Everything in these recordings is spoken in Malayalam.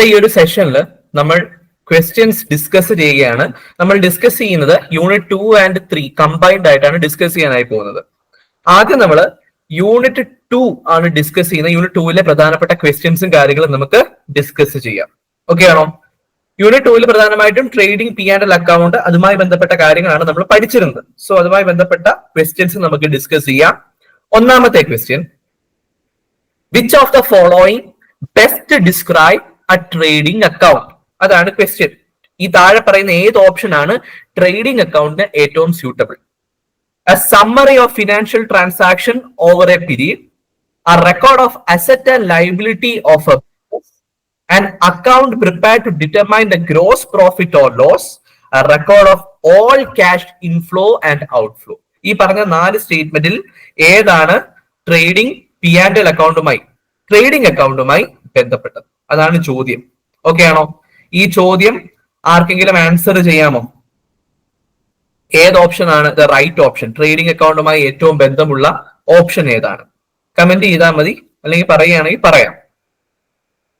ഇന്നത്തെ ഈ ഒരു സെഷനിൽ നമ്മൾ ക്വസ്റ്റ്യൻസ് ഡിസ്കസ് ചെയ്യുകയാണ്. നമ്മൾ ഡിസ്കസ് ചെയ്യുന്നത് unit two and three combined ആയിട്ടാണ് ഡിസ്കസ് ചെയ്യാനായി പോകുന്നത്. ആദ്യം നമ്മൾ യൂണിറ്റ് ടു ആണ് ഡിസ്കസ് ചെയ്യുന്നത്. യൂണിറ്റ് ടൂവിലെ പ്രധാനപ്പെട്ട ക്വസ്റ്റ്യൻസും കാര്യങ്ങളും നമുക്ക് ഡിസ്കസ് ചെയ്യാം. ഓക്കെ ആണോ? യൂണിറ്റ് ടൂവിൽ പ്രധാനമായിട്ടും trading P and L account അതുമായി ബന്ധപ്പെട്ട കാര്യങ്ങളാണ് നമ്മൾ പഠിച്ചിരുന്നത്. സോ അതുമായി ബന്ധപ്പെട്ട ക്വസ്റ്റ്യൻസ് നമുക്ക് ഡിസ്കസ് ചെയ്യാം. ഒന്നാമത്തെ question which of the following best describe a trading account അതാണ് ക്വസ്റ്റ്യൻ ഈ താഴെ പറയുന്ന ഏത് ഓപ്ഷൻ ആണ് ട്രേഡിംഗ് അക്കൗണ്ടിന് ഏറ്റവും suitable a summary of financial transaction over a period, a record of asset and liability of a business, an account prepared to determine the gross profit or loss, a record of all cash inflow and outflow. ഈ പറഞ്ഞ നാല് സ്റ്റേറ്റ്മെന്റിൽ ഏതാണ് ട്രേഡിംഗ് പി ആൻഡ് എൽ അക്കൗണ്ടുമായി ട്രേഡിംഗ് അക്കൗണ്ടുമായി ബന്ധപ്പെട്ടത് അതാണ് ചോദ്യം. ഓക്കെ ആണോ? ഈ ചോദ്യം ആർക്കെങ്കിലും ആൻസർ ചെയ്യാമോ? ഏത് ഓപ്ഷൻ ആണ്? ദ റൈറ്റ് ഓപ്ഷൻ ട്രേഡിംഗ് അക്കൗണ്ടുമായി ഏറ്റവും ബന്ധമുള്ള ഓപ്ഷൻ ഏതാണ്? കമന്റ് ചെയ്താൽ മതി. അല്ലെങ്കിൽ പറയുകയാണെങ്കിൽ പറയാം.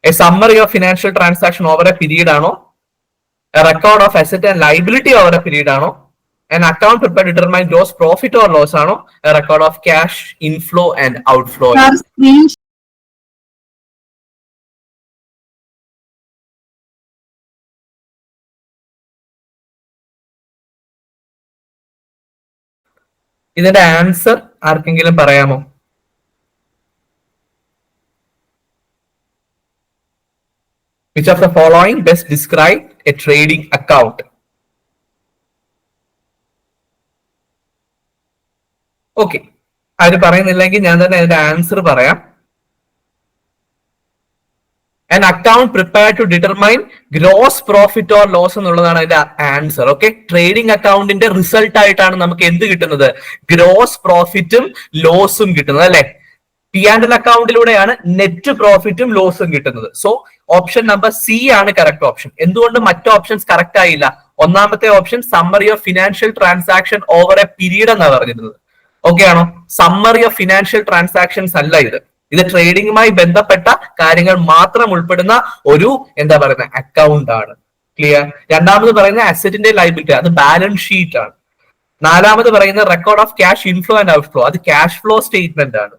A summary of financial transaction over a period ആണോ? A record of asset and liability over a period ആണോ? ആൻഡ് അക്കൗണ്ട് പ്രിപ്പയർ ഡിറ്റർമൈൻ ജോസ് പ്രോഫിറ്റ് profit ലോസ് ആണോ? Record of cash inflow and and ഇതിന്റെ ആൻസർ ആർക്കെങ്കിലും പറയാമോ? Which of the following best describe a trading account okay അത് പറയുന്നില്ലെങ്കിൽ ഞാൻ തന്നെ അതിന്റെ ആൻസർ പറയാം. An account prepare to determine gross profit or loss എന്നുള്ളതാണ് അതിന്റെ ആൻസർ ഓക്കെ ട്രേഡിംഗ് അക്കൗണ്ടിന്റെ റിസൾട്ട് ആയിട്ടാണ് നമുക്ക് എന്ത് കിട്ടുന്നത്? ഗ്രോസ് പ്രോഫിറ്റും ലോസും കിട്ടുന്നത് അല്ലെ? പി ആൻഡ് എൽ അക്കൗണ്ടിലൂടെയാണ് നെറ്റ് പ്രോഫിറ്റും ലോസും കിട്ടുന്നത്. സോ ഓപ്ഷൻ നമ്പർ സി ആണ് കറക്റ്റ് ഓപ്ഷൻ എന്തുകൊണ്ട് മറ്റ് ഓപ്ഷൻസ് കറക്റ്റ് ആയില്ല? ഒന്നാമത്തെ option summary of financial transaction over a period എന്നാണ് പറഞ്ഞിരുന്നത്. ഓക്കെ ആണോ? സമ്മറി ഓഫ് ഫിനാൻഷ്യൽ ട്രാൻസാക്ഷൻസ് അല്ല ഇത്. ഇത് ട്രേഡിംഗുമായി ബന്ധപ്പെട്ട കാര്യങ്ങൾ മാത്രം ഉൾപ്പെടുന്ന ഒരു എന്താ പറയുന്നത് അക്കൗണ്ട് ആണ്. ക്ലിയർ രണ്ടാമത് പറയുന്ന അസറ്റിന്റെ ലൈബിലിറ്റി അത് ബാലൻസ് ഷീറ്റ് ആണ്. നാലാമത് പറയുന്ന record of cash inflow and outflow അത് ക്യാഷ് ഫ്ലോ സ്റ്റേറ്റ്മെന്റ് ആണ്.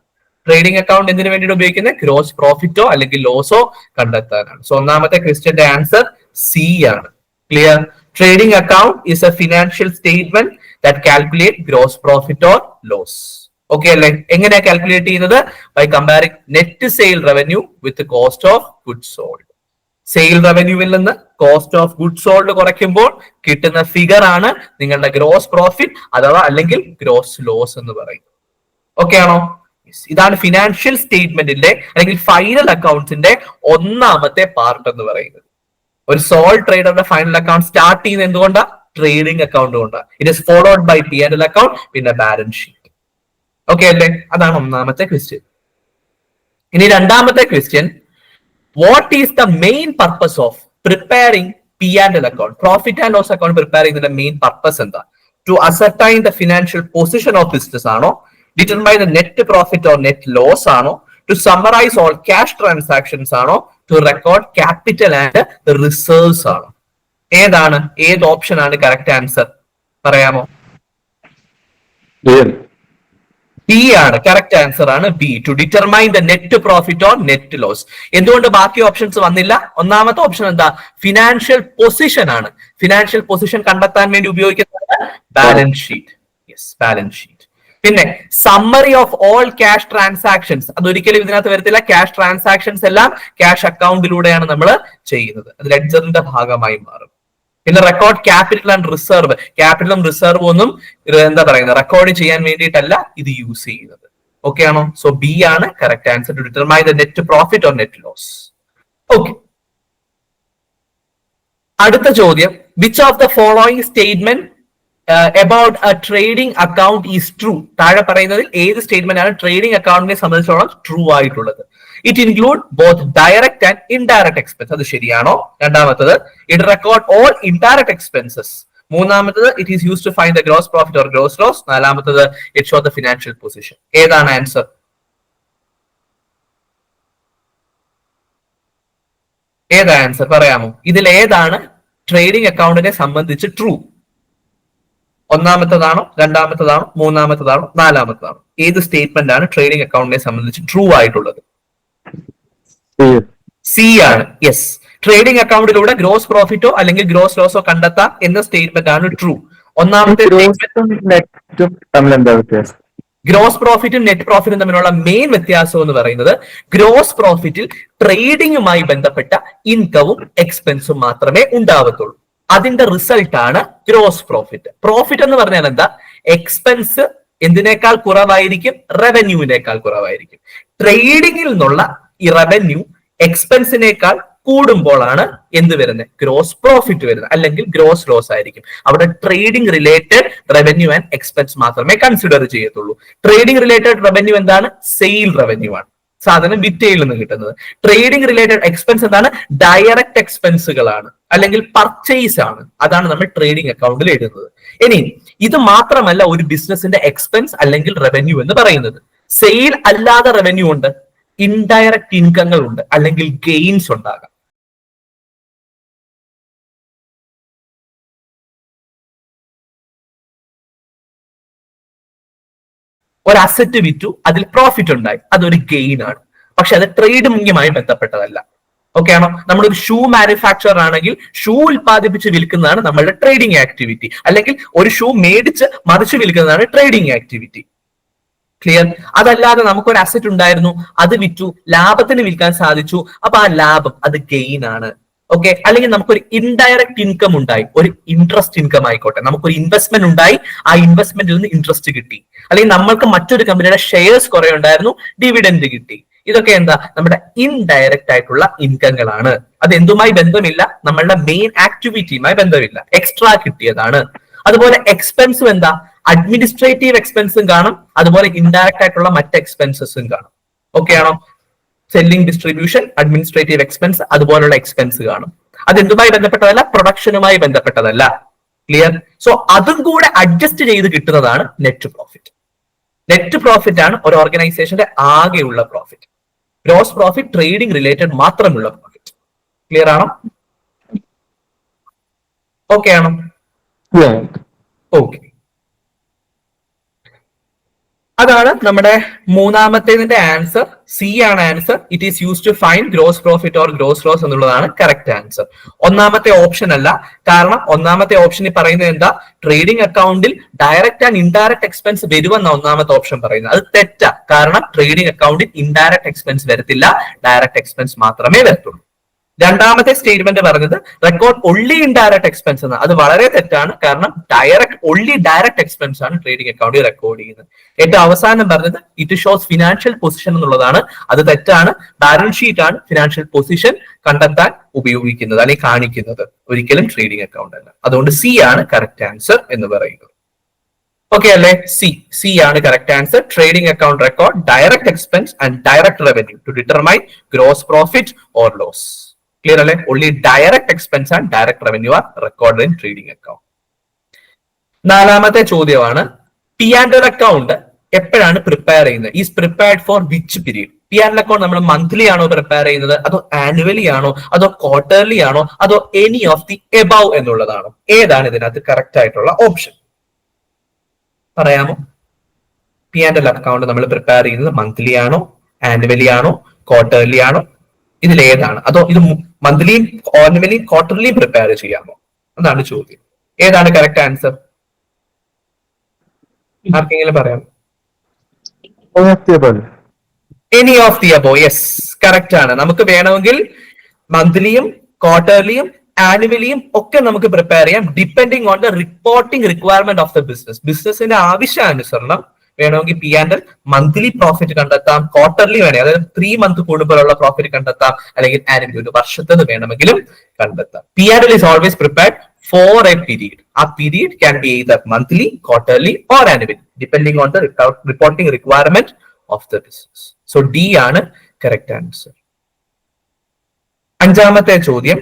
ട്രേഡിംഗ് അക്കൗണ്ട് എന്തിനു വേണ്ടിയിട്ട് ഉപയോഗിക്കുന്നത് ഗ്രോസ് പ്രോഫിറ്റോ അല്ലെങ്കിൽ ലോസോ കണ്ടെത്താനാണ്. സോ ഒന്നാമത്തെ ക്വസ്റ്റ്യന്റെ ആൻസർ സി ആണ്. Clear trading account is a financial statement that calculate gross profit or loss okay അല്ലേ എങ്ങനെയാ കാൽക്കുലേറ്റ് ചെയ്യുന്നത്? By comparing net sale revenue with cost of good sold sale റവന്യൂവിൽ നിന്ന് കോസ്റ്റ് ഓഫ് ഗുഡ് സോൾഡ് കുറയ്ക്കുമ്പോൾ കിട്ടുന്ന ഫിഗർ ആണ് നിങ്ങളുടെ ഗ്രോസ് പ്രോഫിറ്റ് അഥവാ അല്ലെങ്കിൽ ഗ്രോസ് ലോസ് എന്ന് പറയും ഓക്കെ ആണോ? ഇതാണ് ഫിനാൻഷ്യൽ സ്റ്റേറ്റ്മെന്റിന്റെ അല്ലെങ്കിൽ ഫൈനൽ അക്കൗണ്ട്സിന്റെ ഒന്നാമത്തെ പാർട്ട് എന്ന് പറയുന്നത്. ഒരു സോൾ ട്രേഡറുടെ ഫൈനൽ അക്കൗണ്ട് സ്റ്റാർട്ട് ചെയ്യുന്നത് എന്തുകൊണ്ടാണ് ട്രേഡിംഗ് അക്കൗണ്ട് കൊണ്ടാണ് it is followed by P and L account പിന്നെ ബാലൻസ് ഷീറ്റ് ഓക്കെ അല്ലേ? അതാണ് ഒന്നാമത്തെ ക്വസ്റ്റ്യൻ ഇനി രണ്ടാമത്തെ question what is the main purpose of preparing P and L account profit and loss account prepare ചെയ്യുന്നതിന്റെ മെയിൻ പർപ്പസ് എന്താ? To ascertain the financial position of business ആണോ? Determine the net profit or net loss ആണോ? To summarise all cash transactions ആണോ? To record capital and reserves ആണോ? ഏതാണ്? ഏത് ഓപ്ഷൻ ആണ് കറക്റ്റ് ആൻസർ പറയാമോ? ബി ആണ്. കറക്റ്റ് ആൻസർ ആണ് B to determine the net profit or net loss എന്തുകൊണ്ട് ബാക്കി ഓപ്ഷൻസ് വന്നില്ല? ഒന്നാമത്തെ ഓപ്ഷൻ എന്താ? ഫിനാൻഷ്യൽ പൊസിഷൻ ആണ്. ഫിനാൻഷ്യൽ പൊസിഷൻ കണ്ടെത്താൻ വേണ്ടി ഉപയോഗിക്കുന്നത് balance sheet yes balance sheet പിന്നെ summary of all cash transactions അതൊരിക്കലും ഇതിനകത്ത് വരത്തില്ല. ക്യാഷ് ട്രാൻസാക്ഷൻസ് എല്ലാം ക്യാഷ് അക്കൗണ്ടിലൂടെയാണ് നമ്മൾ ചെയ്യുന്നത്. അത് ലെഡ്ജറിന്റെ ഭാഗമായി മാറും. പിന്നെ റെക്കോർഡ് ക്യാപിറ്റൽ ആൻഡ് റിസർവ് ക്യാപിറ്റലും റിസർവ് ഒന്നും എന്താ പറയുന്നത്? റെക്കോർഡ് ചെയ്യാൻ വേണ്ടിയിട്ടല്ല ഇത് യൂസ് ചെയ്യുന്നത്. ഓക്കെ ആണോ? സോ ബി ആണ് correct answer to determine the net profit or net loss okay അടുത്ത ചോദ്യം. Which of the following statement about a trading account is true താഴെ പറയുന്നതിൽ ഏത് സ്റ്റേറ്റ്മെന്റ് ആണ് ട്രേഡിംഗ് അക്കൗണ്ടിനെ സംബന്ധിച്ചോളം ട്രൂ ആയിട്ടുള്ളത്? It include both direct and indirect expense അത് ശരിയാണോ? രണ്ടാമത്തത് it record all indirect expenses മൂന്നാമത്തത് it is use to find the gross profit or gross loss നാലാമത്തത് it show the financial position ഏതാണ് ആൻസർ ഏതാ ആൻസർ പറയാമോ? ഇതിൽ ഏതാണ് ട്രേഡിംഗ് അക്കൗണ്ടിനെ സംബന്ധിച്ച് ട്രൂ ഒന്നാമത്തതാണോ രണ്ടാമത്തതാണോ മൂന്നാമത്തതാണോ നാലാമത്തതാണോ? ഏത് സ്റ്റേറ്റ്മെന്റ് ആണ് ട്രേഡിംഗ് അക്കൗണ്ടിനെ സംബന്ധിച്ച് ട്രൂ ആയിട്ടുള്ളത്? സി ആണ്. യെസ് ട്രേഡിംഗ് അക്കൗണ്ടിലൂടെ ഗ്രോസ് പ്രോഫിറ്റോ അല്ലെങ്കിൽ ഗ്രോസ് ലോസോ കണ്ടെത്താം എന്ന സ്റ്റേറ്റ്മെന്റ് ആണ് ട്രൂ ഒന്നാമത്തെ ഗ്രോസ് പ്രോഫിറ്റും നെറ്റ് പ്രോഫിറ്റും തമ്മിലുള്ള മെയിൻ വ്യത്യാസം എന്ന് പറയുന്നത് ഗ്രോസ് പ്രോഫിറ്റിൽ ട്രേഡിംഗുമായി ബന്ധപ്പെട്ട ഇൻകവും എക്സ്പെൻസും മാത്രമേ ഉണ്ടാവത്തുള്ളൂ. അതിന്റെ റിസൾട്ട് ആണ് ഗ്രോസ് പ്രോഫിറ്റ് പ്രോഫിറ്റ് എന്ന് പറഞ്ഞാൽ എന്താ? എക്സ്പെൻസ് എന്തിനേക്കാൾ കുറവായിരിക്കും? റവന്യൂവിനേക്കാൾ കുറവായിരിക്കും. ട്രേഡിംഗിൽ നിന്നുള്ള ഈ റവന്യൂ എക്സ്പെൻസിനേക്കാൾ കൂടുമ്പോഴാണ് എന്ത് വരുന്നത്? ഗ്രോസ് പ്രോഫിറ്റ് വരുന്നത്. അല്ലെങ്കിൽ ഗ്രോസ് ലോസ് ആയിരിക്കും. അവിടെ trading related revenue and expense മാത്രമേ കൺസിഡർ ചെയ്യത്തുള്ളൂ. ട്രേഡിംഗ് റിലേറ്റഡ് റവന്യൂ എന്താണ്? സെയിൽ റവന്യൂ ആണ്. സാധനം വിറ്റയിൽ നിന്ന് കിട്ടുന്നത്. ട്രേഡിംഗ് റിലേറ്റഡ് എക്സ്പെൻസ് എന്താണ്? ഡയറക്റ്റ് എക്സ്പെൻസുകളാണ് അല്ലെങ്കിൽ പർച്ചേസ് ആണ്. അതാണ് നമ്മൾ ട്രേഡിംഗ് അക്കൗണ്ടിൽ എഴുതുന്നത് ഇനി ഇത് മാത്രമല്ല ഒരു ബിസിനസിന്റെ എക്സ്പെൻസ് അല്ലെങ്കിൽ റവന്യൂ എന്ന് പറയുന്നത്. സെയിൽ അല്ലാതെ റവന്യൂ ഉണ്ട്. ഇൻഡയറക്റ്റ് ഇൻകങ്ങൾ ഉണ്ട് അല്ലെങ്കിൽ ഗെയിൻസ് ഉണ്ടാകാം. ഒരു അസറ്റ് വിറ്റു അതിൽ പ്രോഫിറ്റ് ഉണ്ടായി അതൊരു ഗെയിൻ ആണ്. പക്ഷെ അത് ട്രേഡ് മുഖ്യമായി ബന്ധപ്പെട്ടതല്ല. ഓക്കെ ആണോ? നമ്മളൊരു ഷൂ മാനുഫാക്ചർ ആണെങ്കിൽ ഷൂ ഉൽപ്പാദിപ്പിച്ച് വിൽക്കുന്നതാണ് നമ്മളുടെ ട്രേഡിംഗ് ആക്ടിവിറ്റി അല്ലെങ്കിൽ ഒരു ഷൂ മേടിച്ച് മറിച്ച് വിൽക്കുന്നതാണ് ട്രേഡിംഗ് ആക്ടിവിറ്റി ക്ലിയർ അതല്ലാതെ നമുക്കൊരു അസറ്റ് ഉണ്ടായിരുന്നു അത് വിറ്റു ലാഭത്തിന് വിൽക്കാൻ സാധിച്ചു. അപ്പൊ ആ ലാഭം അത് ഗെയിൻ ആണ്. ഓക്കെ അല്ലെങ്കിൽ നമുക്കൊരു ഇൻഡയറക്റ്റ് ഇൻകം ഉണ്ടായി. ഒരു ഇൻട്രസ്റ്റ് ഇൻകം ആയിക്കോട്ടെ. നമുക്കൊരു ഇൻവെസ്റ്റ്മെന്റ് ഉണ്ടായി ആ ഇൻവെസ്റ്റ്മെന്റിൽ നിന്ന് ഇൻട്രസ്റ്റ് കിട്ടി. അല്ലെങ്കിൽ നമ്മൾക്ക് മറ്റൊരു കമ്പനിയുടെ ഷെയർസ് കുറെ ഉണ്ടായിരുന്നു ഡിവിഡൻഡ് കിട്ടി. ഇതൊക്കെ എന്താ? നമ്മുടെ ഇൻഡയറക്റ്റ് ആയിട്ടുള്ള ഇൻകങ്ങളാണ് അത് എന്തുമായി ബന്ധമില്ല? നമ്മളുടെ മെയിൻ ആക്ടിവിറ്റിയുമായി ബന്ധമില്ല. എക്സ്ട്രാ കിട്ടിയതാണ്. അതുപോലെ എക്സ്പെൻസും എന്താ? അഡ്മിനിസ്ട്രേറ്റീവ് എക്സ്പെൻസും കാണും അതുപോലെ ഇൻഡയറക്റ്റ് ആയിട്ടുള്ള മറ്റ് എക്സ്പെൻസസും കാണും. ഓക്കെ ആണോ? സെല്ലിംഗ് ഡിസ്ട്രിബ്യൂഷൻ അഡ്മിനിസ്ട്രേറ്റീവ് എക്സ്പെൻസ് അതുപോലുള്ള എക്സ്പെൻസ് കാണും. അത് എന്തുമായി ബന്ധപ്പെട്ടതല്ല? പ്രൊഡക്ഷനുമായി ബന്ധപ്പെട്ടതല്ല. ക്ലിയർ സോ അതും കൂടെ അഡ്ജസ്റ്റ് ചെയ്ത് കിട്ടുന്നതാണ് നെറ്റ് പ്രോഫിറ്റ് നെറ്റ് പ്രോഫിറ്റ് ആണ് ഒരു ഓർഗനൈസേഷന്റെ ആകെയുള്ള profit gross profit trading related മാത്രമുള്ള പ്രോഫിറ്റ് ക്ലിയർ ആണോ? ഓക്കെ ആണോ? ഓക്കെ അതാണ് നമ്മുടെ മൂന്നാമത്തേതിന്റെ ആൻസർ സി ആണ് answer it is use to find gross profit or gross loss എന്നുള്ളതാണ് കറക്റ്റ് ആൻസർ ഒന്നാമത്തെ ഓപ്ഷൻ അല്ല. കാരണം ഒന്നാമത്തെ ഓപ്ഷനിൽ പറയുന്നത് എന്താ? ട്രേഡിംഗ് അക്കൗണ്ടിൽ ഡയറക്റ്റ് ആൻഡ് ഇൻഡയറക്റ്റ് എക്സ്പെൻസ് വരുമെന്ന ഒന്നാമത്തെ ഓപ്ഷൻ പറയുന്നത്. അത് തെറ്റാ. കാരണം ട്രേഡിംഗ് അക്കൗണ്ടിൽ ഇൻഡയറക്റ്റ് എക്സ്പെൻസ് വരത്തില്ല. ഡയറക്റ്റ് എക്സ്പെൻസ് മാത്രമേ വരത്തുള്ളൂ. രണ്ടാമത്തെ സ്റ്റേറ്റ്മെന്റ് പറഞ്ഞത് റെക്കോർഡ് ഒള്ളി ഇൻഡയറക്ട് എക്സ്പെൻസ് എന്ന് അത് വളരെ തെറ്റാണ്. കാരണം ഡയറക്ട് ഒള്ളി ഡയറക്ട് എക്സ്പെൻസ് ആണ് ട്രേഡിംഗ് അക്കൗണ്ടിൽ റെക്കോർഡ് ചെയ്യുന്നത്. ഏറ്റവും അവസാനം പറഞ്ഞത് ഇറ്റ് ഷോസ് ഫിനാൻഷ്യൽ പൊസിഷൻ എന്നുള്ളതാണ്. അത് തെറ്റാണ്. ബാലൻസ് ഷീറ്റ് ആണ് ഫിനാൻഷ്യൽ പൊസിഷൻ കണ്ടെത്താൻ ഉപയോഗിക്കുന്നത് അല്ലെങ്കിൽ കാണിക്കുന്നത്. ഒരിക്കലും ട്രേഡിംഗ് അക്കൗണ്ട് അല്ല. അതുകൊണ്ട് സി ആണ് കറക്റ്റ് ആൻസർ എന്ന് പറയുന്നത് ഓക്കെ അല്ലേ? സി സി ആണ് correct answer trading account record direct expense and direct revenue to determine gross profit or loss clear അല്ലേ? Only direct expense and direct revenue are record in trading account നാലാമത്തെ ചോദ്യമാണ് പി ആൻഡ് അക്കൗണ്ട് എപ്പോഴാണ് പ്രിപ്പയർ ചെയ്യുന്നത്? Is prepared for which period P and account നമ്മൾ മന്ത്ലി ആണോ പ്രിപ്പയർ ചെയ്യുന്നത്? അതോ ആനുവലി ആണോ? അതോ ക്വാർട്ടർലി ആണോ? അതോ എനി ഓഫ് ദി എബവ് എന്നുള്ളതാണോ? ഏതാണ് ഇതിനകത്ത് കറക്റ്റ് ആയിട്ടുള്ള ഓപ്ഷൻ പറയാമോ? പി ആൻഡ് എൽ അക്കൗണ്ട് നമ്മൾ പ്രിപ്പയർ ചെയ്യുന്നത് മന്ത്ലി ആണോ? ആനുവലി ആണോ? ക്വാർട്ടർലി ആണോ? ഇതിൽ ഏതാണ് അതോ ഇത് മന്ത്ലിയും ആനുവലിയും ക്വാർട്ടർലി പ്രിപ്പയർ ചെയ്യാമോ? എന്നാണ് ചോദ്യം. ഏതാണ് കറക്റ്റ് ആൻസർ ആർക്കെങ്കിലും പറയാം any of the above yes correct ആണ്. നമുക്ക് വേണമെങ്കിൽ മന്ത്ലിയും ക്വാർട്ടർലിയും ആനുവലിയും ഒക്കെ നമുക്ക് പ്രിപ്പയർ ചെയ്യാം depending on the reporting requirement of the business ബിസിനസിന്റെ ആവശ്യാനുസരണം വേണമെങ്കിൽ P and L monthly profit കണ്ടെത്താം ക്വാർട്ടർലി വേണേ. അതായത് ത്രീ മന്ത് കൂടുമ്പോഴുള്ള പ്രോഫിറ്റ് കണ്ടെത്താം അല്ലെങ്കിൽ ആനുവലി ഒരു വർഷത്തിൽ വേണമെങ്കിലും കണ്ടെത്താം. P and L is always prepared for a period ആ period can be either monthly quarterly or annually depending on the reporting requirement of the business so D ആണ് കറക്റ്റ് ആൻസർ അഞ്ചാമത്തെ ചോദ്യം.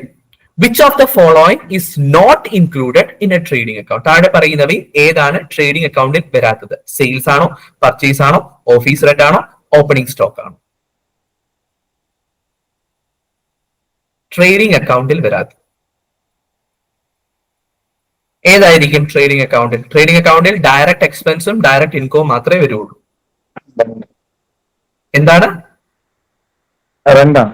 Which of the following is not included in a trading account താഴെ പറയുന്നവയിൽ ഏതാണ് ട്രേഡിംഗ് അക്കൗണ്ടിൽ വരാത്തത്? സെയിൽസ് ആണോ? പർച്ചേസ് ആണോ? ഓഫീസ് റെന്റ് ആണോ? ഓപ്പണിംഗ് സ്റ്റോക്ക് ആണോ? ട്രേഡിംഗ് അക്കൗണ്ടിൽ വരാത്തത്. ഏതായിരിക്കും ട്രേഡിംഗ് അക്കൗണ്ടിൽ ട്രേഡിംഗ് അക്കൗണ്ടിൽ ഡയറക്ട് എക്സ്പെൻസും ഡയറക്ട് ഇൻകവും മാത്രമേ വരുള്ളൂ. എന്താണ്? റെന്റാണ്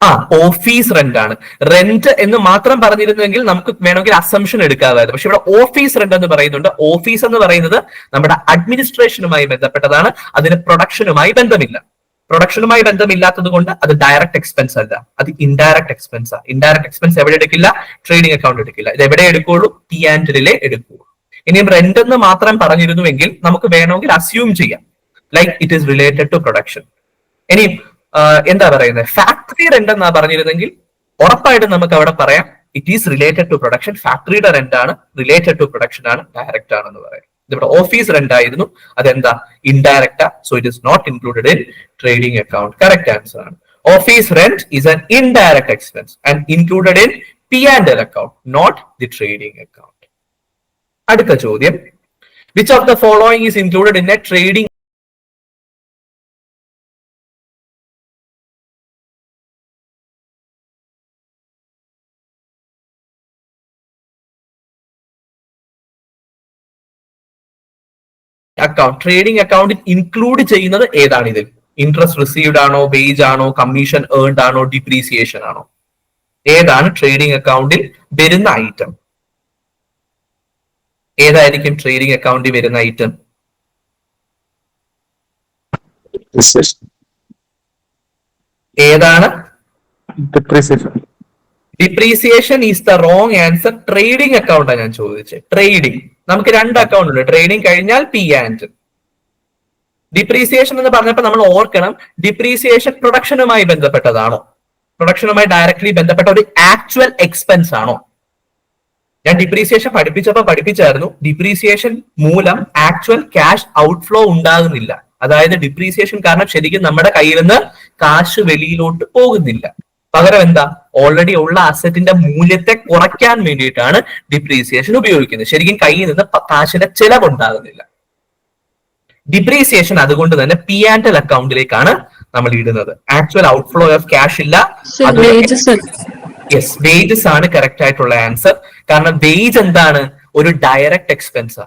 ആ ഓഫീസ് റെന്റ് ആണ്. റെന്റ് എന്ന് മാത്രം പറഞ്ഞിരുന്നെങ്കിൽ നമുക്ക് വേണമെങ്കിൽ അസംഷൻ എടുക്കാമായിരുന്നു. പക്ഷെ ഇവിടെ ഓഫീസ് റെന്റ് എന്ന് പറയുന്നുണ്ട്. ഓഫീസ് എന്ന് പറയുന്നത് നമ്മുടെ അഡ്മിനിസ്ട്രേഷനുമായി ബന്ധപ്പെട്ടതാണ്. അതിന് പ്രൊഡക്ഷനുമായി ബന്ധമില്ല. പ്രൊഡക്ഷനുമായി ബന്ധമില്ലാത്തത് കൊണ്ട് അത് ഡയറക്റ്റ് എക്സ്പെൻസ് അല്ല. അത് ഇൻഡയറക്ട് എക്സ്പെൻസ് ആണ് ഇൻഡയറക്ട് എക്സ്പെൻസ് എവിടെ എടുക്കില്ല? ട്രേഡിംഗ് അക്കൗണ്ട് എടുക്കില്ല. ഇത് എവിടെ എടുക്കുള്ളൂ? പി ആൻഡിലെ എടുക്കുള്ളൂ. ഇനിയും റെന്റ് എന്ന് മാത്രം പറഞ്ഞിരുന്നുവെങ്കിൽ നമുക്ക് വേണമെങ്കിൽ അസ്യൂം ചെയ്യാം. Like it is related to production ഇനി എന്താ പറയുന്നത് ഫാക്ടറി റെന്റ് എന്നാ പറഞ്ഞിരുന്നെങ്കിൽ ഉറപ്പായിട്ടും നമുക്ക് അവിടെ പറയാം it is related to production ഫാക്ടറിയുടെ റെന്റ് ആണ് റിലേറ്റഡ് ടു പ്രൊഡക്ഷൻ ആണ് ഡയറക്റ്റ് ആണെന്ന് പറയാം. ഇതിവിടെ ഓഫീസ് റെന്റ് ആയിരുന്നു അതെന്താ? Indirect so it is not included in trading account correct answer ആണ്. Office rent is an indirect expense and included in P and L account not the trading account അടുത്ത ചോദ്യം. Which of the following is included in a trading account trading അക്കൗണ്ടിൽ ഇൻക്ലൂഡ് ചെയ്യുന്നത് ഏതാണ് ഇതിൽ? ഇൻട്രസ്റ്റ് റിസീവ്ഡ് ആണോ വേജ് ആണോ കമ്മീഷൻ ഏൺഡ് ആണോ ഡിപ്രീസിയേഷൻ ആണോ? ഏതാണ് ട്രേഡിംഗ് അക്കൗണ്ടിൽ വരുന്ന ഐറ്റം ഏതായിരിക്കും ട്രേഡിംഗ് അക്കൗണ്ടിൽ വരുന്ന ഐറ്റം ഏതാണ്? Depreciation depreciation is the wrong answer trading അക്കൗണ്ടാണ് ഞാൻ ചോദിച്ചത് ട്രേഡിംഗ് നമുക്ക് രണ്ട് അക്കൗണ്ട് ഉണ്ട്. ട്രേഡിംഗ് കഴിഞ്ഞാൽ പി ആൻഡ് ഡിപ്രീസിയേഷൻ എന്ന് പറഞ്ഞപ്പോൾ നമ്മൾ ഓർക്കണം ഡിപ്രീസിയേഷൻ പ്രൊഡക്ഷനുമായി ബന്ധപ്പെട്ടതാണോ? പ്രൊഡക്ഷനുമായി ഡയറക്ട്ലി ബന്ധപ്പെട്ട ഒരു ആക്ച്വൽ എക്സ്പെൻസ് ആണോ? ഞാൻ ഡിപ്രീസിയേഷൻ പഠിപ്പിച്ചപ്പോൾ പഠിപ്പിച്ചായിരുന്നു. ഡിപ്രീസിയേഷൻ മൂലം ആക്ച്വൽ ക്യാഷ് ഔട്ട്ഫ്ലോ ഉണ്ടാകുന്നില്ല. അതായത് ഡിപ്രീസിയേഷൻ കാരണം ശരിക്കും നമ്മുടെ കയ്യിൽ നിന്ന് കാശ് വെളിയിലോട്ട് പോകുന്നില്ല. പകരം എന്താ? ഓൾറെഡി ഉള്ള അസറ്റിന്റെ മൂല്യത്തെ കുറയ്ക്കാൻ വേണ്ടിയിട്ടാണ് ഡിപ്രീസിയേഷൻ ഉപയോഗിക്കുന്നത്. ശരിക്കും കയ്യിൽ നിന്ന് കാശിന്റെ ചെലവുണ്ടാകുന്നില്ല. ഡിപ്രീസിയേഷൻ അതുകൊണ്ട് തന്നെ പി ആൻഡ് എൽ അക്കൗണ്ടിലേക്കാണ് നമ്മൾ ഇടുന്നത്. ആക്ച്വൽ ഔട്ട്ഫ്ലോ ഓഫ് ക്യാഷ് ഇല്ല. യെസ് വേജസ് ആണ് കറക്റ്റ് ആയിട്ടുള്ള ആൻസർ കാരണം വേജ് എന്താണ്? ഒരു ഡയറക്റ്റ് എക്സ്പെൻസ്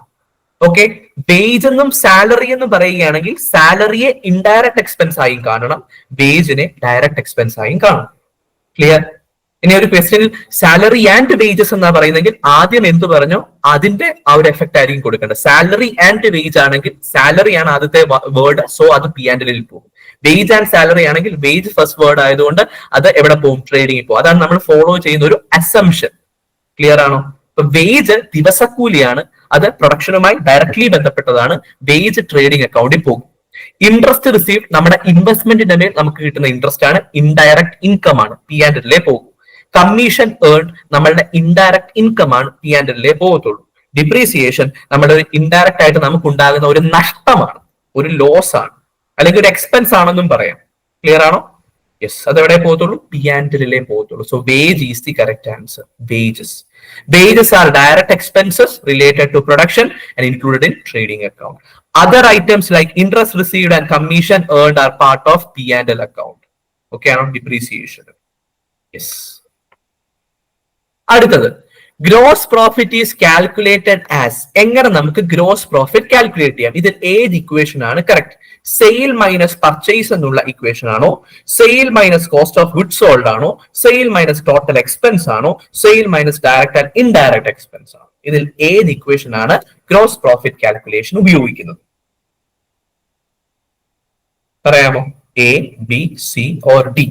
ഓക്കെ വേജ് എന്നും സാലറി എന്നും പറയുകയാണെങ്കിൽ സാലറിയെ ഇൻഡയറക്റ്റ് എക്സ്പെൻസ് ആയും കാണണം. വേജിനെ ഡയറക്റ്റ് എക്സ്പെൻസ് ആയും കാണണം. ക്ലിയർ ഇനി ഒരു ക്വസ്റ്റ്യനിൽ സാലറി ആൻഡ് വേജസ് എന്നാ പറയുന്നെങ്കിൽ ആദ്യം എന്ത് പറഞ്ഞോ? അതിന്റെ ആ ഒരു എഫക്ട് ആയിരിക്കും കൊടുക്കേണ്ടത്. സാലറി ആൻഡ് വേജ് ആണെങ്കിൽ സാലറി ആണ് ആദ്യത്തെ വേർഡ് സോ അത് പി ആൻഡിൽ പോകും. വേജ് ആൻഡ് സാലറി ആണെങ്കിൽ വേജ് ഫസ്റ്റ് വേർഡ് ആയതുകൊണ്ട് അത് എവിടെ പോകും? ട്രേഡിംഗിൽ പോകും. അതാണ് നമ്മൾ ഫോളോ ചെയ്യുന്ന ഒരു അസംഷൻ ക്ലിയർ ആണോ? ഇപ്പൊ വേജ് ദിവസക്കൂലിയാണ്. അത് പ്രൊഡക്ഷനുമായി ഡയറക്ട്ലി ബന്ധപ്പെട്ടതാണ്. വേജ് ട്രേഡിംഗ് അക്കൗണ്ടിൽ പോകും. ഇൻട്രസ്റ്റ് റിസീവ് നമ്മുടെ ഇൻവെസ്റ്റ്മെന്റിന്റെ മേൽ നമുക്ക് കിട്ടുന്ന ഇൻട്രസ്റ്റ് ആണ് ഇൻഡയറക്ട് ഇൻകം ആണ്. പി ആൻഡ് എല്ലിലെ പോകും. കമ്മീഷൻ ഏൺ നമ്മളുടെ ഇൻഡയറക്ട് ഇൻകം ആണ് പി ആൻഡ് എല്ലിലെ പോകത്തുള്ളൂ. ഡിപ്രീസിയേഷൻ നമ്മുടെ ഒരു ഇൻഡയറക്റ്റ് ആയിട്ട് നമുക്ക് ഉണ്ടാകുന്ന ഒരു നഷ്ടമാണ്. ഒരു ലോസ് ആണ്. അല്ലെങ്കിൽ ഒരു എക്സ്പെൻസ് ആണെന്നും പറയാം. ക്ലിയർ ആണോ? യെസ് അതെവിടെ പോകത്തുള്ളൂ? പി ആൻഡ് എല്ലേ പോകത്തുള്ളൂ. So wage is the correct answer wages wages are direct expenses related to production and included in trading account other items like interest received and commission earned are part of P and L account okay ആണോ ഡിപ്രീസിയേഷൻ യെസ് അടുത്തത് gross profit is calculated as എങ്ങനെ നമുക്ക് ഗ്രോസ് പ്രോഫിറ്റ് കാൽക്കുലേറ്റ് ചെയ്യാം? ഇതിൽ ഏത് ഇക്വേഷൻ ആണ് കറക്റ്റ് സെയിൽ മൈനസ് പർച്ചേസ് എന്നുള്ള ഇക്വേഷൻ ആണോ? Sale minus cost of good sold ആണോ? സെയിൽ മൈനസ് ടോട്ടൽ എക്സ്പെൻസ് ആണോ? Sale minus direct and indirect expense ആണോ? ഇതിൽ ഏത് ഇക്വേഷൻ ആണ് ഗ്രോസ് പ്രോഫിറ്റ് കാൽക്കുലേഷൻ ഉപയോഗിക്കുന്നത്? പറയാമോ? A B C or D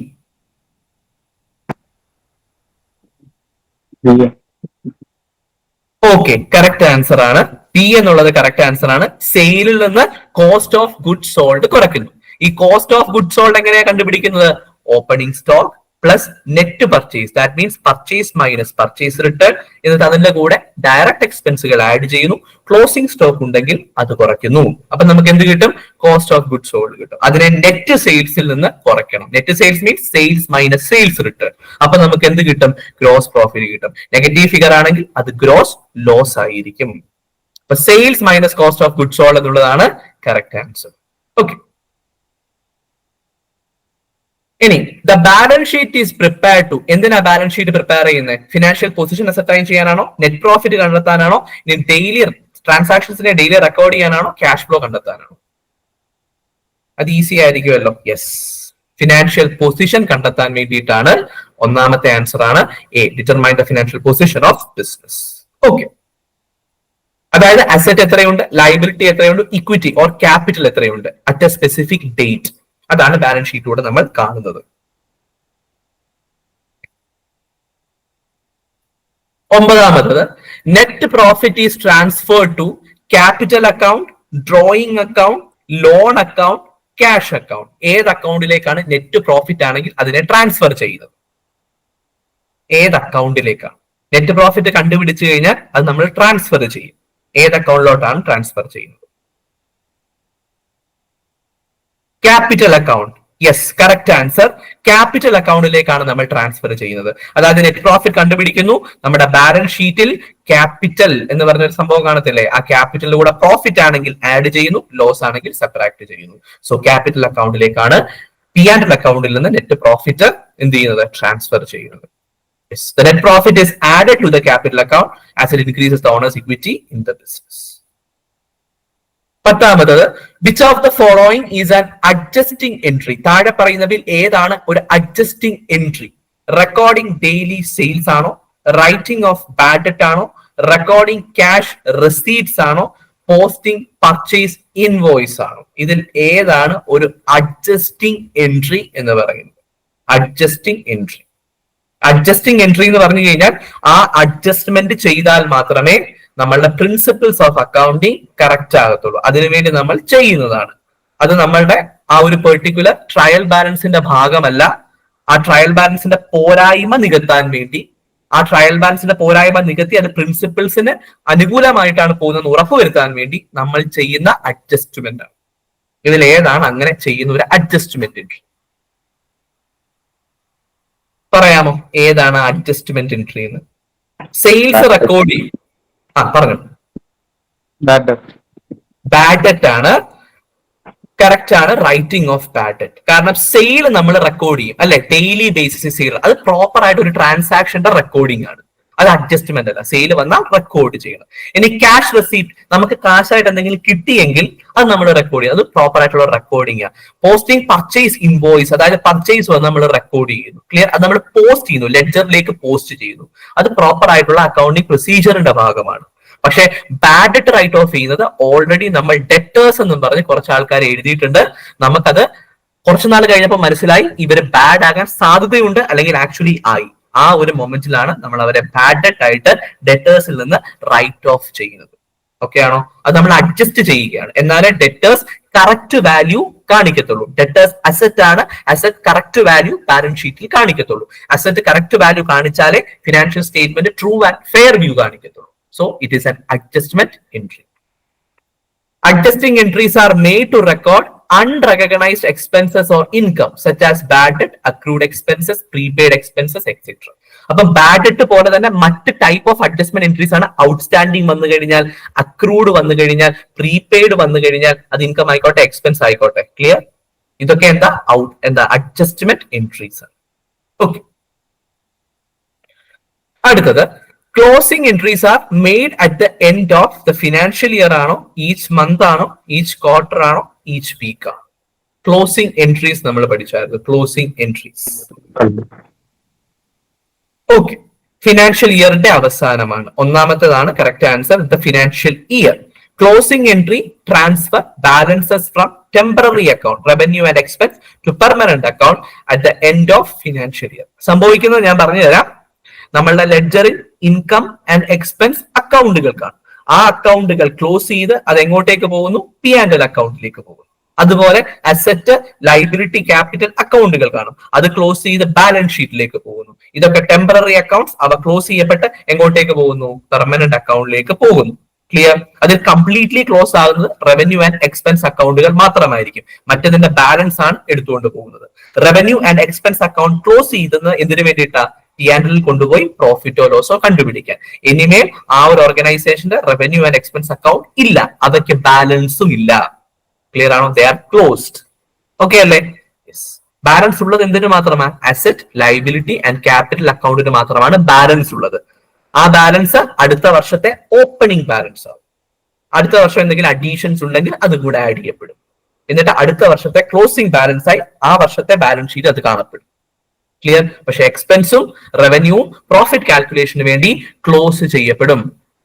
okay correct answer ആണ്. പി എന്നുള്ളത് കറക്റ്റ് ആൻസർ ആണ്. സെയിലിൽ നിന്ന് കോസ്റ്റ് ഓഫ് ഗുഡ് സോൾഡ് കുറയ്ക്കുന്നു. ഈ കോസ്റ്റ് ഓഫ് ഗുഡ് സോൾഡ് എങ്ങനെയാ കണ്ടുപിടിക്കുന്നത്? Opening stock plus net purchase that means purchase minus purchase return എന്നിട്ട് അതിന്റെ കൂടെ ഡയറക്റ്റ് എക്സ്പെൻസുകൾ ആഡ് ചെയ്യുന്നു. ക്ലോസിംഗ് സ്റ്റോക്ക് ഉണ്ടെങ്കിൽ അത് കുറയ്ക്കുന്നു. അപ്പൊ നമുക്ക് എന്ത് കിട്ടും? കോസ്റ്റ് ഓഫ് ഗുഡ്സ് സോൾഡ് കിട്ടും. അതിനെ നെറ്റ് സെയിൽസിൽ നിന്ന് കുറയ്ക്കണം. Net sales means sales minus sales return അപ്പൊ നമുക്ക് എന്ത് കിട്ടും? ഗ്രോസ് പ്രോഫിറ്റ് കിട്ടും. നെഗറ്റീവ് ഫിഗർ ആണെങ്കിൽ അത് ഗ്രോസ് ലോസ് ആയിരിക്കും. അപ്പൊ sales minus cost of goods sold എന്നുള്ളതാണ് കറക്റ്റ് ആൻസർ ഓക്കെ ഇനി the balance sheet is prepare to എന്തിനാ ബാലൻസ് ഷീറ്റ് പ്രിപ്പയർ ചെയ്യുന്നത് ഫിനാൻഷ്യൽ പൊസിഷൻ അസെറ്റൈൻ ചെയ്യാനാണോ? നെറ്റ് പ്രോഫിറ്റ് കണ്ടെത്താനാണോ? ഇനി ഡെയിലി ട്രാൻസാക്ഷൻസിനെ ഡെയിലി റെക്കോർഡ് ചെയ്യാനാണോ? ക്യാഷ് ഫ്ലോ കണ്ടെത്താനാണോ? അത് ഈസി ആയിരിക്കുമല്ലോ. യെസ് ഫിനാൻഷ്യൽ പൊസിഷൻ കണ്ടെത്താൻ വേണ്ടിയിട്ടാണ് ഒന്നാമത്തെ ആൻസർ ആണ് A determine the financial position of business okay അതായത് അസറ്റ് എത്രയുണ്ട്? ലൈബിലിറ്റി എത്രയുണ്ട്? ഇക്വിറ്റി ഓർ ക്യാപിറ്റൽ എത്രയുണ്ട്? അറ്റ് എ സ്പെസിഫിക് ഡേറ്റ് അതാണ് ബാലൻസ് ഷീറ്റിലൂടെ നമ്മൾ കാണുന്നത്. ഒമ്പതാമത്തത് net profit is transferred to capital account drawing account loan account cash account ഏത് അക്കൗണ്ടിലേക്കാണ് നെറ്റ് പ്രോഫിറ്റ് ആണെങ്കിൽ അതിനെ ട്രാൻസ്ഫർ ചെയ്യുന്നത്? ഏത് അക്കൗണ്ടിലേക്കാണ് നെറ്റ് പ്രോഫിറ്റ് കണ്ടുപിടിച്ചു കഴിഞ്ഞാൽ അത് നമ്മൾ ട്രാൻസ്ഫർ ചെയ്യും. ഏത് അക്കൗണ്ടിലോട്ടാണ് ട്രാൻസ്ഫർ ചെയ്യുന്നത്? Capital account yes correct answer capital അക്കൗണ്ടിലേക്കാണ് നമ്മൾ ട്രാൻസ്ഫർ ചെയ്യുന്നത്. അതായത് നെറ്റ് പ്രോഫിറ്റ് കണ്ടുപിടിക്കുന്നു. നമ്മുടെ ബാലൻസ് ഷീറ്റിൽ ക്യാപിറ്റൽ എന്ന് പറഞ്ഞ ഒരു സംഭവം കാണത്തില്ലേ? ആ ക്യാപിറ്റലിന്റെ കൂടെ പ്രോഫിറ്റ് ആണെങ്കിൽ ആഡ് ചെയ്യുന്നു ലോസ് ആണെങ്കിൽ സെപ്പറാക്ട് ചെയ്യുന്നു. സോ ക്യാപിറ്റൽ അക്കൗണ്ടിലേക്കാണ് പി ആൻഡ് അക്കൗണ്ടിൽ നിന്ന് നെറ്റ് പ്രോഫിറ്റ് എന്ത് ചെയ്യുന്നത്? ട്രാൻസ്ഫർ ചെയ്യുന്നത്. The net profit is added to the capital account as it increases the owner's equity in the business. പത്താമത്തത് which of the following is an adjusting entry താഴെ പറയുന്നതിൽ ഏതാണ് ഒരു adjusting entry recording daily sales ആണോ? റൈറ്റിംഗ് ഓഫ് ബാഡറ്റ് ആണോ? റെക്കോർഡിംഗ് ക്യാഷ് റെസീപ്റ്റ്സ് ആണോ? പോസ്റ്റിംഗ് പർച്ചേസ് ഇൻവോയ്സ് ആണോ? ഇതിൽ ഏതാണ് ഒരു അഡ്ജസ്റ്റിംഗ് എൻട്രി എന്ന് പറയുന്നത്? അഡ്ജസ്റ്റിംഗ് എൻട്രി അഡ്ജസ്റ്റിംഗ് എൻട്രി എന്ന് പറഞ്ഞു കഴിഞ്ഞാൽ ആ അഡ്ജസ്റ്റ്മെന്റ് ചെയ്താൽ മാത്രമേ നമ്മളുടെ പ്രിൻസിപ്പിൾസ് ഓഫ് അക്കൗണ്ടിങ് കറക്റ്റ് ആകത്തുള്ളൂ. അതിനുവേണ്ടി നമ്മൾ ചെയ്യുന്നതാണ്. അത് നമ്മളുടെ ആ ഒരു പെർട്ടിക്കുലർ ട്രയൽ ബാലൻസിന്റെ ഭാഗമല്ല. ആ ട്രയൽ ബാലൻസിന്റെ പോരായ്മ നികത്താൻ വേണ്ടി ആ ട്രയൽ ബാലൻസിന്റെ പോരായ്മ നികത്തി അത് പ്രിൻസിപ്പിൾസിന് അനുകൂലമായിട്ടാണ് പോകുന്നത് ഉറപ്പുവരുത്താൻ വേണ്ടി നമ്മൾ ചെയ്യുന്ന അഡ്ജസ്റ്റ്മെന്റ് ആണ്. ഇതിൽ ഏതാണ് അങ്ങനെ ചെയ്യുന്ന ഒരു അഡ്ജസ്റ്റ്മെന്റ് എൻട്രി പറയാമോ? ഏതാണ് അഡ്ജസ്റ്റ്മെന്റ് എൻട്രി എന്ന്? സെയിൽസ് റെക്കോർഡ് ചെയ്യും ആ പറഞ്ഞു. Bad debt. ആണ്. കറക്റ്റ് ആണ് റൈറ്റിംഗ് ഓഫ് ബാഡറ്റ് കാരണം സെയിൽ നമ്മൾ റെക്കോർഡ് ചെയ്യും. അല്ലെ? ഡെയിലി ബേസിസ് സെയിൽ അത് പ്രോപ്പർ ആയിട്ട് ഒരു ട്രാൻസാക്ഷന്റെ റെക്കോർഡിംഗ് ആണ്. അത് അഡ്ജസ്റ്റ്മെന്റ് അല്ല. സെയിൽ വന്നാൽ റെക്കോർഡ് ചെയ്യണം. ഇനി ക്യാഷ് റെസീപ്റ്റ് നമുക്ക് കാശായിട്ട് എന്തെങ്കിലും കിട്ടിയെങ്കിൽ അത് നമ്മൾ റെക്കോർഡ് ചെയ്യും അത് പ്രോപ്പർ ആയിട്ടുള്ള റെക്കോർഡിംഗ് ആണ് പോസ്റ്റിംഗ് പർച്ചേസ് ഇൻവോയ്സ് അതായത് പർച്ചേസ് വന്ന് നമ്മൾ റെക്കോർഡ് ചെയ്യുന്നു. ക്ലിയർ അത് നമ്മൾ പോസ്റ്റ് ചെയ്യുന്നു. ലെഡ്ജറിലേക്ക് പോസ്റ്റ് ചെയ്യുന്നു. അത് പ്രോപ്പർ ആയിട്ടുള്ള അക്കൗണ്ടിംഗ് പ്രൊസീജിയറിന്റെ ഭാഗമാണ്. പക്ഷേ ബാഡ് ഡെറ്റ് റൈറ്റ് ഓഫ് ചെയ്യുന്നത് ഓൾറെഡി നമ്മൾ ഡെറ്റേഴ്സ് എന്നും പറഞ്ഞ് കുറച്ച് ആൾക്കാർ എഴുതിയിട്ടുണ്ട്. നമുക്കത് കുറച്ചു നാൾ കഴിഞ്ഞപ്പോൾ മനസ്സിലായി ഇവർ ബാഡ് ആകാൻ സാധ്യതയുണ്ട് അല്ലെങ്കിൽ ആക്ച്വലി ആയി. ആ ഒരു മൊമെന്റിലാണ് നമ്മൾ അവരെ പാഡക്ട് ആയിട്ട് ഡെറ്റേഴ്സിൽ നിന്ന് റൈറ്റ് ഓഫ് ചെയ്യുന്നത്. ഓക്കെ ആണോ? അത് നമ്മൾ അഡ്ജസ്റ്റ് ചെയ്യുകയാണ്. എന്നാലേ ഡെറ്റേഴ്സ് കറക്റ്റ് വാല്യൂ കാണിക്കത്തുള്ളൂ. ഡെറ്റേഴ്സ് അസറ്റ് ആണ് അസറ്റ് കറക്റ്റ് വാല്യൂ ബാലൻസ് ഷീറ്റിൽ കാണിക്കത്തുള്ളൂ. Asset correct value കാണിച്ചാലേ financial statement true and fair view കാണിക്കത്തുള്ളൂ. So it is an adjustment entry adjusting entries are made to record unrecognized expenses or income such as bad debt, accrued expenses, prepaid expenses, etc. അപ്പം ബാഡ് ഡെറ്റ് പോലെ തന്നെ മറ്റ് ടൈപ്പ് ഓഫ് അഡ്ജസ്റ്റ്മെന്റ് എൻട്രീസ് ആണ് ഔട്ട്സ്റ്റാൻഡിംഗ് വന്നു കഴിഞ്ഞാൽ അക്രൂഡ് വന്നു കഴിഞ്ഞാൽ പ്രീപെയ്ഡ് വന്നു കഴിഞ്ഞാൽ അത് ഇൻകം ആയിക്കോട്ടെ എക്സ്പെൻസ് ആയിക്കോട്ടെ. ക്ലിയർ ഇതൊക്കെ എന്താ? ഔട്ട് എന്താ? അഡ്ജസ്റ്റ്മെന്റ് എൻട്രീസ് ആണ്. ഓക്കെ അടുത്തത്. Closing entries are made at the end of the financial year ആണോ ഈച്ച് മന്ത് ആണോ ഈച്ച് ക്വാർട്ടർ ആണോ ഈച്ച് വീക്ക് ആണോ? ക്ലോസിംഗ് എൻട്രീസ് നമ്മൾ പഠിച്ചായിരുന്നു ക്ലോസിംഗ് എൻട്രീസ് ഓക്കെ ഫിനാൻഷ്യൽ ഇയറിന്റെ അവസാനമാണ്. ഒന്നാമത്തേതാണ് correct answer the financial year closing entry transfer balances from temporary account revenue and expense to permanent account at the end of financial year സംഭവിക്കുന്നത് ഞാൻ പറഞ്ഞു തരാം നമ്മളുടെ ലെഡ്ജറിൽ ഇൻകം ആൻഡ് എക്സ്പെൻസ് അക്കൗണ്ടുകൾക്കാണ് ആ അക്കൗണ്ടുകൾ ക്ലോസ് ചെയ്ത് അത് എങ്ങോട്ടേക്ക് പോകുന്നു? പി ആൻഡ് എൽ അക്കൗണ്ടിലേക്ക് പോകുന്നു. അതുപോലെ അസറ്റ് ലൈബിലിറ്റി ക്യാപിറ്റൽ അക്കൗണ്ടുകൾ കാണും. അത് ക്ലോസ് ചെയ്ത് ബാലൻസ് ഷീറ്റിലേക്ക് പോകുന്നു. ഇതൊക്കെ ടെമ്പററി അക്കൗണ്ട്സ് അവ ക്ലോസ് ചെയ്യപ്പെട്ട് എങ്ങോട്ടേക്ക് പോകുന്നു? പെർമനന്റ് അക്കൗണ്ടിലേക്ക് പോകുന്നു. ക്ലിയർ അതിൽ കംപ്ലീറ്റ്ലി ക്ലോസ് ആകുന്നത് റവന്യൂ ആൻഡ് എക്സ്പെൻസ് അക്കൗണ്ടുകൾ മാത്രമായിരിക്കും. മറ്റതിന്റെ ബാലൻസ് ആണ് എടുത്തുകൊണ്ട് പോകുന്നത്. Revenue and expense account close ചെയ്തത് എന്തിനു വേണ്ടിയിട്ടാ? ടി ആൻഡിൽ കൊണ്ടുപോയി പ്രോഫിറ്റോ ലോസോ കണ്ടുപിടിക്കാൻ. ഇനിമേൽ ആ ഒരു ഓർഗനൈസേഷന്റെ റവന്യൂ ആൻഡ് എക്സ്പെൻസ് അക്കൗണ്ട് ഇല്ല. അതൊക്കെ ബാലൻസും ഇല്ല. ക്ലിയർ ആണോ? ദേ ആർ ക്ലോസ്ഡ് ഓക്കെ അല്ലേ? ബാലൻസ് ഉള്ളത് എന്തിനു മാത്രമാണ്? അസറ്റ് ലൈബിലിറ്റി ആൻഡ് ക്യാപിറ്റൽ അക്കൗണ്ടിന് മാത്രമാണ് ബാലൻസ് ഉള്ളത്. ആ ബാലൻസ് അടുത്ത വർഷത്തെ ഓപ്പണിംഗ് ബാലൻസ് ആവും അടുത്ത വർഷം എന്തെങ്കിലും അഡീഷൻസ് ഉണ്ടെങ്കിൽ അത് കൂടെ ആഡ് ചെയ്യപ്പെടും. എന്നിട്ട് അടുത്ത വർഷത്തെ ക്ലോസിംഗ് ബാലൻസ് ആയി ആ വർഷത്തെ ബാലൻസ് ഷീറ്റ് അത് കാണപ്പെടും. ക്ലിയർ പക്ഷെ എക്സ്പെൻസും റവന്യൂവും പ്രോഫിറ്റ് കാൽക്കുലേഷന് വേണ്ടി ക്ലോസ് ചെയ്യപ്പെടും.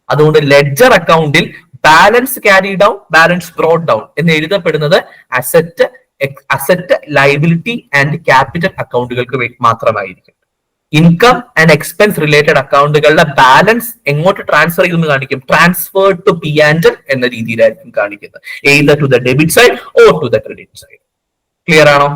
അതുകൊണ്ട് ledger account balance carry down balance brought down എന്ന് എഴുതപ്പെടുന്നത് asset asset liability and capital അക്കൗണ്ടുകൾക്ക് മാത്രമായിരിക്കും. ഇൻകം ആൻഡ് എക്സ്പെൻസ് റിലേറ്റഡ് അക്കൗണ്ടുകളുടെ ബാലൻസ് എങ്ങോട്ട് ട്രാൻസ്ഫർ ചെയ്യുമെന്ന് കാണിക്കും. ട്രാൻസ്ഫർ ടു പി ആൻഡ് എന്ന രീതിയിലായിരിക്കും കാണിക്കുന്നത്. Either to the debit side or to the credit side clear ആണോ?